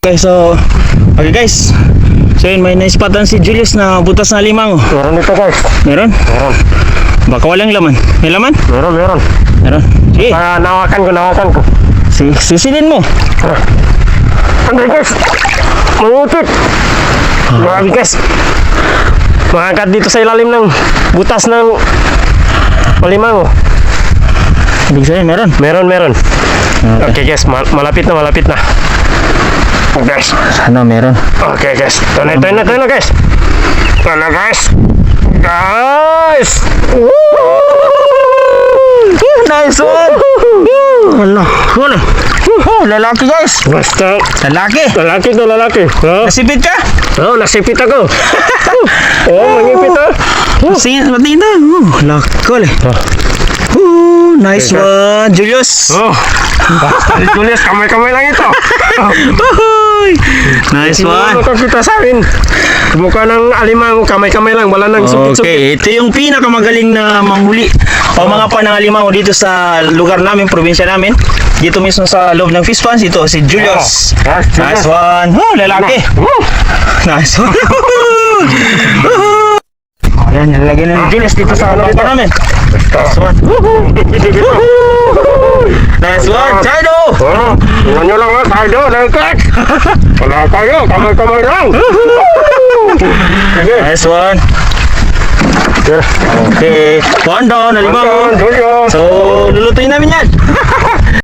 Guys, so okay guys. So yun, may naispatan si Julius na butas na limang. Meron dito guys. Meron? Meron. Baka walang laman. May laman? Meron, meron. Meron. Sige, Ah, nawakan ko, nawakan ko. si sisilin mo. Ano guys? Mangutit. Grabe guys. Makakat dito sa ilalim ng butas ng malimango. Ibig sabihin, meron. Meron, meron. Okay guys, mal- malapit na, malapit na. Oh, guys. Sana meron. Okay guys. Ito na, ito na, ito na guys. Ito na guys. Guys! Nice one! Wala. Oh, lalaki guys. Basta, Lalaki. lalaki to lalaki. Oh, Nasipit ka? oh nasipit ako. oh, mangipit ah. Sige, pati na. Oh, lakol eh. Oh, nice one, Julius. Oh. Julius, kamay-kamay lang ito. Nice one. Ano kita sa amin? Mukha ng alimango, kamay-kamay lang, wala nang supit-supit. Okay, ito yung pinakamagaling na manghuli o mga panangalimango dito sa lugar namin, probinsya namin. Dito mismo sa loob ng fish ponds, ito si Julius. Oh, Nice one. Oh, lalaki. Nice one. Ayan, nilagyan na ni Julius dito sa loob namin. Nice one. Oh, tingnan nyo lang ha, tayo, nakikit. Wala kayo, kamay-kamay lang. Sige. Nice one. Okay. One down. Julius. So, lulutuin namin yan.